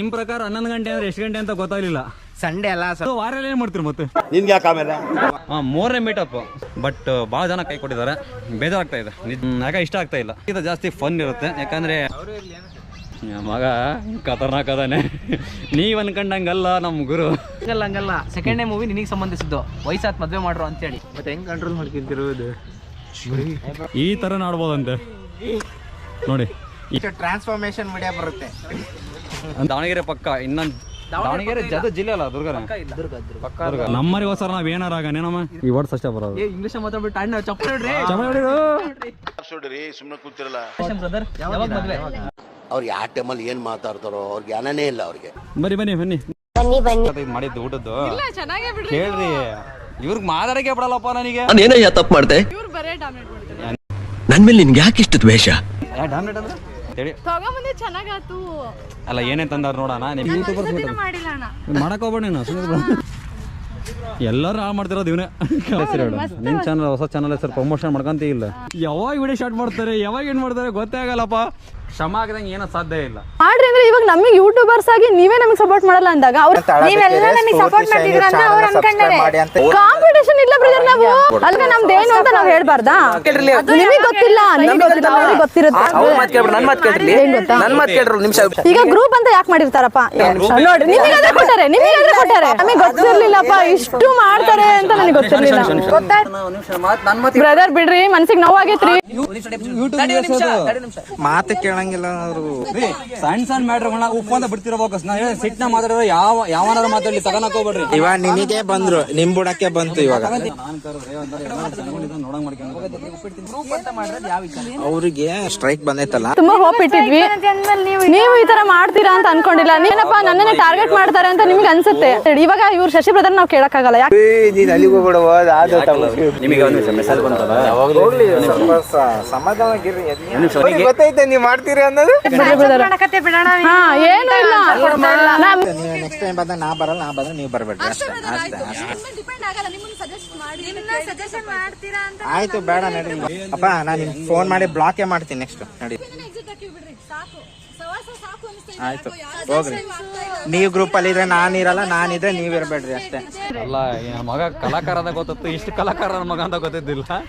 ನಿಮ್ ಪ್ರಕಾರ ಹನ್ನೊಂದು ಗಂಟೆ ಅಂದ್ರೆ ಎಷ್ಟು ಗಂಟೆ ಅಂತ ಗೊತ್ತಾಗ್ಲಿಲ್ಲ. ಸಂಡೇ ಅಲ್ಲ ಸೊ ವಾರ ಏನ್ ಮಾಡ್ತೀರಿ ಮತ್ತೆ? ನಿನ್ಗೆ ಯಾಕೆ ಆಮೇಲೆ? ಹಾ ಮೂರನೇ ಮೀಟಪ್ ಬಟ್ ಬಹಳ ಜನ ಕೈ ಕೊಟ್ಟಿದ್ದಾರೆ. ಬೇಜಾರಾಗ್ತಾ ಇದೆ. ನಿಜ ಯಾಕೆ ಇಷ್ಟ ಆಗ್ತಾ ಇಲ್ಲ. ಇದು ಜಾಸ್ತಿ ಫನ್ ಇರುತ್ತೆ. ಯಾಕಂದ್ರೆ ಮಗ ಖತರ್ನಾಕ್ ಅದಾನೆ. ನೀವ್ ಅನ್ಕೊಂಡಂಗಲ್ಲ ನಮ್ ಗುರು. ಹಂಗಲ್ಲ ಹಂಗಲ್ಲ. ಸೆಕೆಂಡ್ ಡೇ ಮೂವಿ ನಿನಗೆ ಸಂಬಂಧಿಸಿದ್ದು. ವಯಸ್ಸಾತ್ ಮದ್ವೆ ಮಾಡ್ರು ಅಂತೇಳಿ ಮತ್ತೆ ಹೆಂಗ್ ಕಂಟ್ರೋಲ್ ಮಾಡ್ಕೊಂತಿರೋದು? ಈ ತರ ನೋಡ್ಬೋದಂತೆ. ನೋಡಿ. ಈಗ ಟ್ರಾನ್ಸ್ಫಾರ್ಮೇಶನ್ ವಿಡಿಯೋ ಬರುತ್ತೆ. ದಾವಣಗೆರೆ ಪಕ್ಕ ಇನ್ನೊಂದು ದಾವಣಗೆರೆ ಜದ ಜಿಲ್ಲೆ ಅಲ್ಲ ದುರ್ಗನೇ? ದುರ್ಗ ದುರ್ಗ. ದುರ್ಗ. ನಮ್ಮರಿಗೋಸ್ಕರ ನಾವ್ ಏನಾರ ಆಗನೆ ನಮ್ಮ ಈ ವರ್ಡ್ಸ್ ಅಷ್ಟೇ ಬರೋದು. ಏ ಇಂಗ್ಲಿಷ್ ಮಾತಾಡ್ಬಿಟ್ಟು ಅಣ್ಣ ಚಪ್ಪಲ್ ಸುಡ್ರಿ ಸುಮ್ಮನೆ ಕೂತಿರಲ್ಲ. ಬ್ರದರ್ ಯಾವಾಗ ಮದ್ವೆ? ಅವ್ರು ಯಾವ ಟೈಮಲ್ಲಿ ಏನ್ ಮಾತಾಡ್ತಾರೋ ಅವ್ರಿಗೆ ಜ್ಞಾನನೇ ಇಲ್ಲ ಅವ್ರಿಗೆ. ಬನ್ನಿ ಬನ್ನಿ ಬನ್ನಿ. ಬನ್ನಿ ಬನ್ನಿ. ಮಾಡಿದ್ದು ಊಟದ್ದು. ಹೇಳ್ರಿ ಇವ್ರಿಗೆ ಮಾತಾಡಕ್ಕೆ ಬಿಡಲ್ಲಪ್ಪ ನನಗೆ. ನಾನೇನಯ್ಯ ತಪ್ಪು ಮಾಡ್ದೆ? ಇವ್ರು ಬರೇ ಡಾಮಿನೇಟ್ ಮಾಡ್ತಾರೆ. ನನ್ ಮೇಲೆ ನಿನ್ಗೆ ಯಾಕೆ ಇಷ್ಟ ದ್ವೇಷ ಡಾಮಿನೇಟ್ ಅಂದ್ರೆ? ಹೇಳಿ. ತಗೊಂಬಂದೆ ಚೆನ್ನಾಗಾತು ಅಲ್ಲ ಏನೇ ತಂದಾರ ನೋಡೋಣ ನಿಮ್ ಯೂಟ್ಯೂಬರ್ಸ್ ಮಾಡಿಲ್ಲ ಅಣ್ಣ. ಮಾಡಕ್ ಹೋಗ್ಬೇಡ ನೀನು ಎಲ್ಲರೂ ಹಾಳು ಮಾಡ್ತಿರೋದು ಇವನೇ. ನಿನ್ ಚಾನಲ್ ಹೊಸ ಚಾನಲ್ ಹೆಸರು ಪ್ರಮೋಷನ್ ಮಾಡ್ಕೊಂತ ಇಲ್ಲ? ಯಾವಾಗ ವಿಡಿಯೋ ಶಾರ್ಟ್ ಮಾಡ್ತಾರೆ ಯಾವಾಗ ಏನ್ ಮಾಡ್ತಾರೆ ಗೊತ್ತೇ ಆಗಲ್ಲಪ್ಪ. ಶ್ರಮ ಆಗದಂಗೆ ಏನೋ ಸಾಧ್ಯ ಇಲ್ಲ. ಮಾಡ್ರಿ ಅಂದ್ರೆ ಇವಾಗ ನಮಗೆ ಯೂಟ್ಯೂಬರ್ಸ್ ಆಗಿ ನೀವೇ ನಮಗೆ ಸಪೋರ್ಟ್ ಮಾಡಲ್ಲ ಅಂದಾಗ ಅವ್ರು ನೀವೆಲ್ಲ ನನಗೆ ಸಪೋರ್ಟ್ ಮಾಡ್ತಿದ್ರ ಅಂತ ಅವ್ರು ಅನ್ಕೊಂಡಾರೆ. ಕಾಂಪಿಟೇಷನ್ ಇಲ್ಲ ಬ್ರದರ್ ನಾವು ಅಲ್ಲ ನಮ್ದು ಏನು ಅಂತ ನಾವ್ ಹೇಳ್ಬಾರ್ದಾ? ನಿಮಗೆ ಗೊತ್ತಿಲ್ಲ ನಿಮಗೆ ಗೊತ್ತಿಲ್ಲ ಅವ್ರಿಗೆ ಗೊತ್ತಿರುತ್ತೆ. ನನ್ ಮಾತ್ ಕೇಳ್ರಿ ಏನ್ ಗೊತ್ತಾ? ನನ್ ಮಾತ್ ಕೇಳ್ರಿ ನಿಮಿಷ. ಈಗ ಗ್ರೂಪ್ ಅಂತ ಯಾಕೆ ಮಾಡಿರ್ತಾರಪ್ಪ? ನೋಡಿ ನಿಮಗೆ ಕೊಟ್ಟಾರೆ ನಿಮಗೆ ಕೊಟ್ಟಾರೆ. ನಮಗೆ ಗೊತ್ತಿರ್ಲಿಲ್ಲಪ್ಪ ಇಷ್ಟು ಮಾಡ್ತಾರೆ ಅಂತ ನನಗೆ ಗೊತ್ತಿರ್ಲಿಲ್ಲ. ಬ್ರದರ್ ಬಿಡ್ರಿ ಮನ್ಸಿಗೆ ನೋವಾಗೈತ್ರಿ. ಮಾತು ಕೇಳಂಗಿಲ್ಲ ಅವರು. ಸಣ್ಣ ಸಣ್ಣ ಮ್ಯಾಟ್ರ್ಗಳನ್ನ ಉಪ್ಪು ಅಂತ ಬಿಡ್ತಿರ್ಬೇಕು ನಾ ಹೇಳಿ ಸಿಟ್ನ ಮಾತಾಡಿದ್ರೆ ಯಾವ ಯಾವನಾರು ಮಾತಾಡ್ಲಿ ತಗೊಳಕ್ ಹೋಗ್ಬೇಡ್ರಿ. ಇವಾಗ ನಿನಗೆ ಬಂದ್ರು ನಿಮ್ ಬುಡಕ್ಕೆ ಬಂತು ಇವಾಗ. ಅವ್ರಿಗೆ ಸ್ಟ್ರೈಕ್ ಬಂದೈತಲ್ಲ? ತುಂಬಾ ಹೋಪ್ ಇಟ್ಟಿದ್ವಿ. ನೀವು ಈ ತರ ಮಾಡ್ತೀರಾ ಅಂತ ಅನ್ಕೊಂಡಿಲ್ಲ. ನೀನಪ್ಪ ನನ್ನನ್ನ ಟಾರ್ಗೆಟ್ ಮಾಡ್ತಾರೆ ಅಂತ ನಿಮ್ಗೆ ಅನ್ಸುತ್ತೆ? ಇವಾಗ ಇವ್ರು ಶಶಿ ಬ್ರದರ್ ನಾವು ಕೇಳಕ್ಕಾಗಲ್ಲ. ಯಾಕೆ ನೀನ್ ಅಲ್ಲಿಗೆ ಹೋಗ್ಬಿಡವ ಅದು ನಿಮಗೆ ಒಂದು ನಿಮಿಷ ಮೆಸೇಜ್ ಬಂತಲ್ಲ? ಹೋಗ್ಲಿ ಸ್ವಲ್ಪ ಸ- ಸಮಾಧಾನವಾಗಿರ್ರಿ ಅವ್ರಿಗೆ ಗೊತ್ತೈತೆ ನೀವ್ ಮಾಡ್ತೀರಿ ಅನ್ನೋದು? ಹಾ ಏನು ಇಲ್ಲ. ನೆಕ್ಸ್ಟ್ ಟೈಮ್ ಬಂದಾಗ ನಾ ಬರಲ್ಲ ನಾ ಬಂದ್ರೆ ನೀವು ಬರ್ಬೇಡ್ರಿ. ಅಷ್ಟೇ ಅಷ್ಟೇ ಅಷ್ಟೇ. ಆಯ್ತು. ಬೇಡ ನಡಿ. ಅಪ್ಪ ನಾನು ನಿಮ್ಗೆ ಫೋನ್ ಮಾಡಿ ಬ್ಲಾಕೇ ಮಾಡ್ತೀನಿ ನೆಕ್ಸ್ಟ್ ನಡಿ. ಆಯ್ತು. ಹೋಗ್ರಿ. ನೀವು ಗ್ರೂಪ್ ಅಲ್ಲಿ ಇದ್ರೆ ನಾನು ಇರಲ್ಲ ನಾನಿದ್ರೆ ನೀವ್ ಇರ್ಬೇಡ್ರಿ ಅಷ್ಟೇ. ಅಲ್ಲ ಈ ಮಗ ಕಲಾಕಾರ ಅಂತ ಗೊತ್ತಿತ್ತು. ಇಷ್ಟು ಕಲಾಕಾರ ಮಗ ಅಂತ ಗೊತ್ತಿದ್ದಿಲ್ಲ.